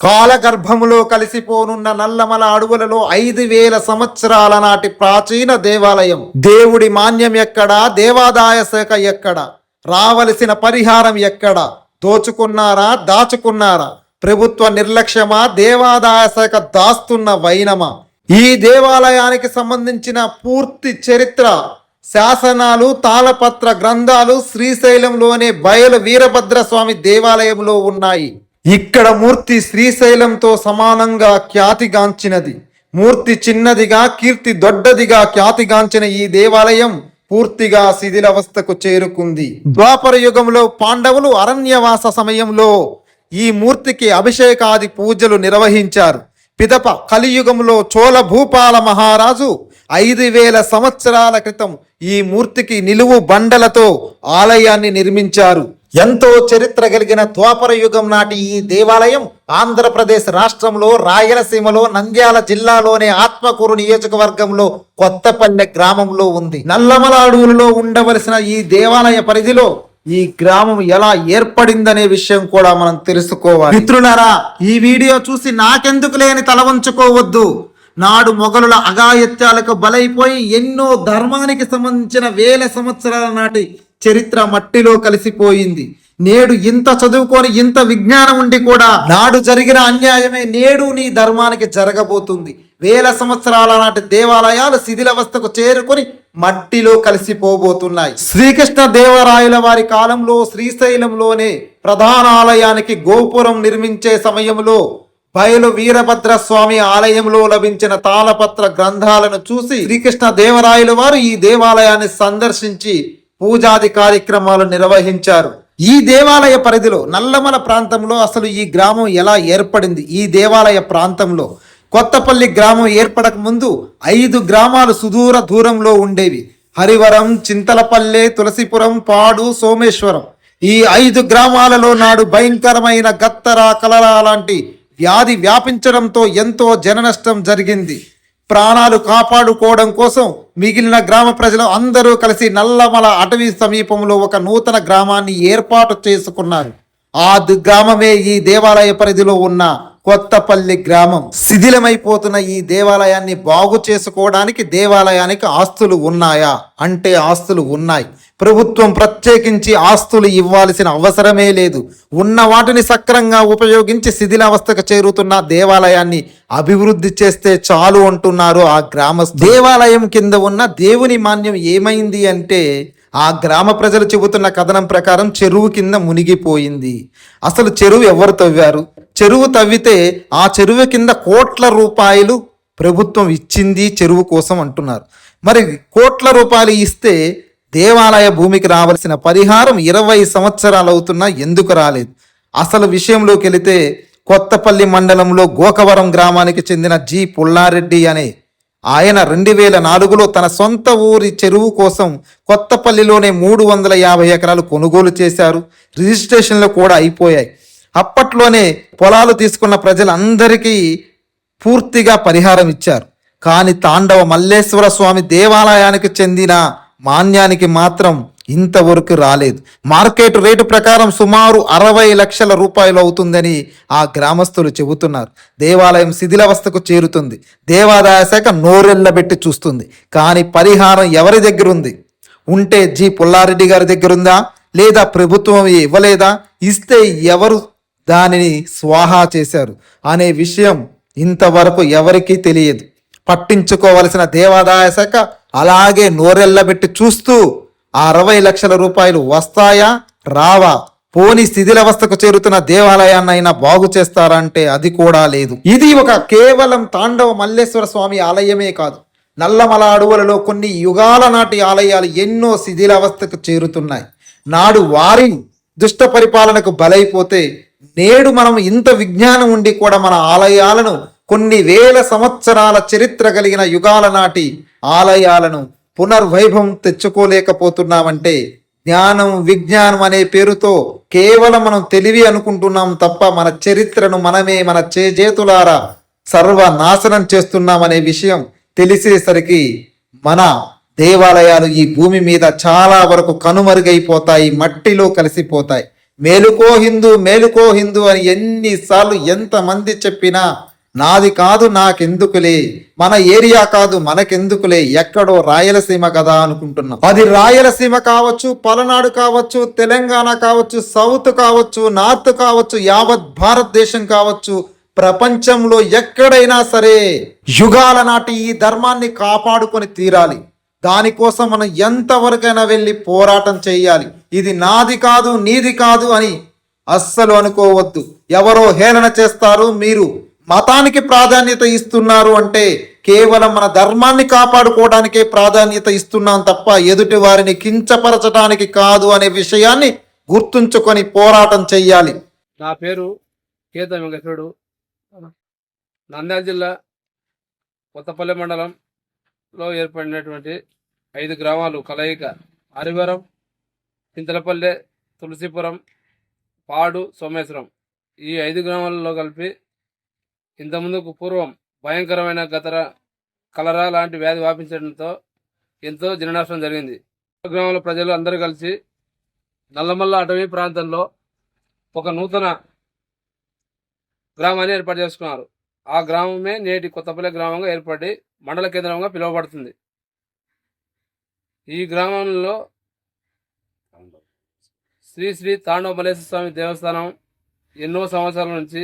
కాలగర్భములో కలిసిపోనున్న నల్లమల అడవులలో ఐదు వేల సంవత్సరాల నాటి ప్రాచీన దేవాలయం. దేవుడి మాన్యం ఎక్కడా? దేవాదాయ శాఖ ఎక్కడ? రావలసిన పరిహారం ఎక్కడ? దోచుకున్నారా? దాచుకున్నారా? ప్రభుత్వ నిర్లక్ష్యమా? దేవాదాయ శాఖ దాస్తున్న వైనమా? ఈ దేవాలయానికి సంబంధించిన పూర్తి చరిత్ర శాసనాలు తాళపత్ర గ్రంథాలు శ్రీశైలంలోనే బయలు వీరభద్ర స్వామి దేవాలయంలో ఉన్నాయి. ఇక్కడ మూర్తి శ్రీశైలంతో సమానంగా ఖ్యాతిగాంచినది. మూర్తి చిన్నదిగా కీర్తి దొడ్డదిగా ఖ్యాతిగాంచిన ఈ దేవాలయం పూర్తిగా శిథిలవస్థకు చేరుకుంది. ద్వాపర యుగంలో పాండవులు అరణ్యవాస సమయంలో ఈ మూర్తికి అభిషేకాది పూజలు నిర్వహించారు. పిదప కలియుగంలో చోళ భూపాల మహారాజు ఐదు వేల సంవత్సరాల క్రితం ఈ మూర్తికి నిలువు బండలతో ఆలయాన్ని నిర్మించారు. ఎంతో చరిత్ర కలిగిన ద్వాపర యుగం నాటి ఈ దేవాలయం ఆంధ్రప్రదేశ్ రాష్ట్రంలో రాయలసీమలో నంద్యాల జిల్లాలోని ఆత్మకూరు నియోజకవర్గంలో కొత్తపల్లె గ్రామంలో ఉంది. నల్లమల అడవులలో ఉండవలసిన ఈ దేవాలయ పరిధిలో ఈ గ్రామం ఎలా ఏర్పడిందనే విషయం కూడా మనం తెలుసుకోవాలి. మిత్రులారా ఈ వీడియో చూసి నాకెందుకు లేని తల వంచుకోవద్దు. నాడు మొఘలుల అగాయత్యాలకు బలైపోయి ఎన్నో ధర్మానికి సంబంధించిన వేల సంవత్సరాల నాటి చరిత్ర మట్టిలో కలిసిపోయింది. నేడు ఇంత చదువుకొని ఇంత విజ్ఞానం ఉండి కూడా నాడు జరిగిన అన్యాయమే నేడు నీ ధర్మానికి జరగబోతుంది. వేల సంవత్సరాల నాటి దేవాలయాలు శిథిలవస్థకు చేరుకొని మట్టిలో కలిసిపోబోతున్నాయి. శ్రీకృష్ణ దేవరాయల వారి కాలంలో శ్రీశైలంలోనే ప్రధాన ఆలయానికి గోపురం నిర్మించే సమయంలో బయలు వీరభద్ర స్వామి ఆలయంలో లభించిన తాళపత్ర గ్రంథాలను చూసి శ్రీకృష్ణ దేవరాయలు వారు ఈ దేవాలయాన్ని సందర్శించి పూజాది కార్యక్రమాలు నిర్వహించారు. ఈ దేవాలయ పరిధిలో నల్లమల ప్రాంతంలో అసలు ఈ గ్రామం ఎలా ఏర్పడింది? ఈ దేవాలయ ప్రాంతంలో కొత్తపల్లి గ్రామం ఏర్పడక ముందు ఐదు గ్రామాలు సుదూర దూరంలో ఉండేవి. హరివరం చింతలపల్లె తులసిపురం పాడు సోమేశ్వరం. ఈ ఐదు గ్రామాలలో నాడు భయంకరమైన గత్తర కలరా లాంటి వ్యాధి వ్యాపించడంతో ఎంతో జన నష్టం జరిగింది. ప్రాణాలు కాపాడుకోవడం కోసం మిగిలిన గ్రామ ప్రజలు అందరూ కలిసి నల్లమల అటవీ సమీపంలో ఒక నూతన గ్రామాన్ని ఏర్పాటు చేసుకున్నారు. ఆ గ్రామమే ఈ దేవాలయ పరిధిలో ఉన్న కొత్తపల్లి గ్రామం. శిథిలమైపోతున్న ఈ దేవాలయాన్ని బాగు చేసుకోవడానికి దేవాలయానికి ఆస్తులు ఉన్నాయా? అంటే ఆస్తులు ఉన్నాయి. ప్రభుత్వం ప్రత్యేకించి ఆస్తులు ఇవ్వాల్సిన అవసరమే లేదు. ఉన్న వాటిని సక్రంగా ఉపయోగించి శిథిలావస్థకు చేరుతున్న దేవాలయాన్ని అభివృద్ధి చేస్తే చాలు అంటున్నారు ఆ గ్రామ దేవాలయం కింద ఉన్న దేవుని మాన్యం ఏమైంది అంటే ఆ గ్రామ ప్రజలు చెబుతున్న కథనం ప్రకారం చెరువు కింద మునిగిపోయింది. అసలు చెరువు ఎవరు తవ్వారు? చెరువు తవ్వితే ఆ చెరువు కింద కోట్ల రూపాయలు ప్రభుత్వం ఇచ్చింది చెరువు కోసం అంటున్నారు. మరి కోట్ల రూపాయలు ఇస్తే దేవాలయ భూమికి రావాల్సిన పరిహారం ఇరవై సంవత్సరాలు అవుతున్నా ఎందుకు రాలేదు? అసలు విషయంలోకి వెళితే కొత్తపల్లి మండలంలో గోకవరం గ్రామానికి చెందిన జి. పుల్లారెడ్డి అనే ఆయన రెండు వేల నాలుగులో తన సొంత ఊరి చెరువు కోసం కొత్తపల్లిలోనే మూడు వందల యాభై ఎకరాలు కొనుగోలు చేశారు. రిజిస్ట్రేషన్లు కూడా అయిపోయాయి. అప్పట్లోనే పొలాలు తీసుకున్న ప్రజలందరికీ పూర్తిగా పరిహారం ఇచ్చారు. కానీ తాండవ మల్లేశ్వర స్వామి దేవాలయానికి చెందిన మాన్యానికి మాత్రం ఇంతవరకు రాలేదు. మార్కెట్ రేటు ప్రకారం సుమారు అరవై లక్షల రూపాయలు అవుతుందని ఆ గ్రామస్తులు చెబుతున్నారు. దేవాలయం శిథిలవస్థకు చేరుతుంది. దేవాదాయ శాఖ నోరెళ్ళబెట్టి చూస్తుంది. కానీ పరిహారం ఎవరి దగ్గర ఉంది? ఉంటే జి పుల్లారెడ్డి గారి దగ్గర ఉందా? లేదా ప్రభుత్వం ఇవ్వలేదా? ఇస్తే ఎవరు దానిని స్వాహా చేశారు? అనే విషయం ఇంతవరకు ఎవరికీ తెలియదు. పట్టించుకోవలసిన దేవాదాయ శాఖ అలాగే నోరెళ్ళబెట్టి చూస్తూ ఆ అరవై లక్షల రూపాయలు వస్తాయా? రావా. పోని స్థితిలవస్థకు చేరుతున్న దేవాలయాన్నైనా బాగు చేస్తారంటే అది కూడా లేదు. ఇది ఒక కేవలం తాండవ మల్లేశ్వర స్వామి ఆలయమే కాదు. నల్లమల అడవులలో కొన్ని యుగాల నాటి ఆలయాలు ఎన్నో శిథిలావస్థకు చేరుతున్నాయి. నాడు వారి దుష్ట పరిపాలనకు బలైపోతే నేడు మనం ఇంత విజ్ఞానం ఉండి కూడా మన ఆలయాలను కొన్ని వేల సంవత్సరాల చరిత్ర కలిగిన యుగాల నాటి ఆలయాలను పునర్వైభవం తెచ్చుకోలేకపోతున్నామంటే జ్ఞానం విజ్ఞానం అనే పేరుతో కేవలం మనం తెలివి అనుకుంటున్నాం తప్ప మన చరిత్రను మనమే మన చేజేతులారా సర్వనాశనం చేస్తున్నామనే విషయం తెలిసేసరికి మన దేవాలయాలు ఈ భూమి మీద చాలా వరకు కనుమరుగైపోతాయి మట్టిలో కలిసిపోతాయి. మేలుకో హిందూ మేలుకో హిందూ అని ఎన్నిసార్లు ఎంతమంది చెప్పినా నాది కాదు నాకెందుకులే? మన ఏరియా కాదు మనకెందుకులే? ఎక్కడో రాయలసీమ కదా అనుకుంటున్నాం. అది రాయలసీమ కావచ్చు పలనాడు కావచ్చు తెలంగాణ కావచ్చు సౌత్ కావచ్చు నార్త్ కావచ్చు యావత్ భారతదేశం కావచ్చు ప్రపంచంలో ఎక్కడైనా సరే యుగాల నాటి ఈ ధర్మాన్ని కాపాడుకొని తీరాలి. దానికోసం మనం ఎంతవరకైనా వెళ్ళి పోరాటం చేయాలి. ఇది నాది కాదు నీది కాదు అని అస్సలు అనుకోవద్దు. ఎవరో హేళన చేస్తారు మీరు. మతానికి ప్రాధాన్యత ఇస్తున్నారు అంటే కేవలం మన ధర్మాన్ని కాపాడుకోవడానికే ప్రాధాన్యత ఇస్తున్నాం తప్ప ఎదుటి వారిని కించపరచడానికి కాదు అనే విషయాన్ని గుర్తుంచుకొని పోరాటం చెయ్యాలి. నా పేరు కేత వెంకటేశ్వరుడు నంద్యాల జిల్లా కొత్తపల్లి మండలంలో ఏర్పడినటువంటి ఐదు గ్రామాలు కలయిక హరివరం చింతలపల్లె తులసిపురం పాడు సోమేశ్వరం ఈ ఐదు గ్రామాలలో కలిపి ఇంతకుముందుకు పూర్వం భయంకరమైన గతర కలరా లాంటి వ్యాధి వ్యాపించడంతో ఎంతో జననాశనం జరిగింది. గ్రామంలో ప్రజలు అందరూ కలిసి నల్లమల్ల అటవీ ప్రాంతంలో ఒక నూతన గ్రామాన్ని ఏర్పాటు చేసుకున్నారు. ఆ గ్రామమే నేటి కొత్తపల్లి గ్రామంగా ఏర్పడి మండల కేంద్రంగా పిలువబడుతుంది. ఈ గ్రామంలో శ్రీ శ్రీ తాండవ మల్లేశ్వర స్వామి దేవస్థానం ఎన్నో సంవత్సరాల నుంచి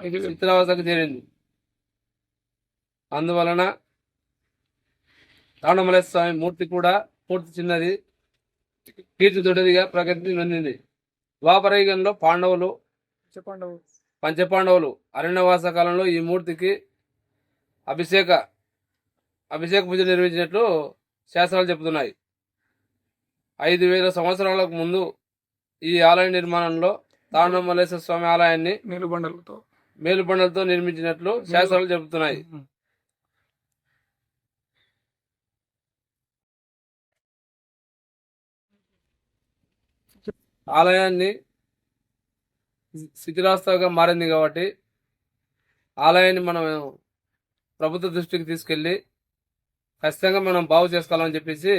శిథిలావస్థకు చేరింది అందువలన మల్లేశ్వర స్వామి మూర్తి కూడా పూర్తి చిన్నది కీర్తి దొడ్డదిగా ప్రగతి నొందింది. ద్వాపరయుగంలో పాండవులు పంచపాండవులు. అరణ్యవాస కాలంలో ఈ మూర్తికి అభిషేక అభిషేక పూజ నిర్వహించినట్లు శాస్త్రాలు చెబుతున్నాయి. ఐదు వేల సంవత్సరాలకు ముందు ఈ ఆలయ నిర్మాణంలో తాండవ మల్లేశ్వర స్వామి ఆలయాన్ని మేలుబండలతో మేలుబండలతో నిర్మించినట్లు శాస్త్రాలు చెబుతున్నాయి. ఆలయాన్ని శిథిలాస్థగా మారింది కాబట్టి ఆలయాన్ని మనం ప్రభుత్వ దృష్టికి తీసుకెళ్ళి ఖచ్చితంగా మనం బాగు చేసుకోవాలని చెప్పేసి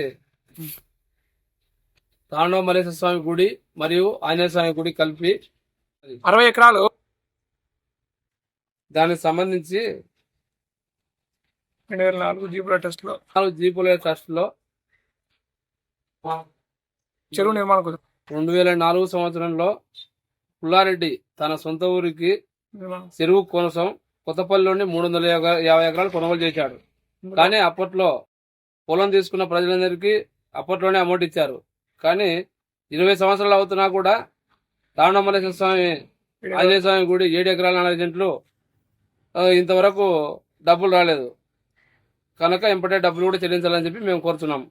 తాండవ మల్లేశ్వర స్వామి గుడి మరియు ఆంజనేయ స్వామి గుడి కలిపి అరవై ఎకరాలు దానికి సంబంధించి రెండు వేల నాలుగు జీపుల టెస్ట్లో. నాలుగు జీపుల ట్రస్ట్లో చెరువు నిర్మాణం కోసం. రెండు వేల నాలుగు సంవత్సరంలో పుల్లారెడ్డి తన సొంత ఊరికి చెరువు కోసం కొత్తపల్లిలోని మూడు వందల యాభై- ఎకరాలు కొనుగోలు చేశాడు. కానీ అప్పట్లో పొలం తీసుకున్న ప్రజలందరికీ అప్పట్లోనే అమౌంట్ ఇచ్చారు. కానీ ఇరవై సంవత్సరాలు అవుతున్నా కూడా తాండమల్లేశ్వర స్వామి ఆంజనేయ స్వామి గుడి ఏడు ఎకరాల నలభై సెంట్లు ఆ, ఇంతవరకు డబ్బులు రాలేదు. కనుక ఇంపటే డబ్బులు కూడా చెల్లించాలని చెప్పి మేము కోరుతున్నాం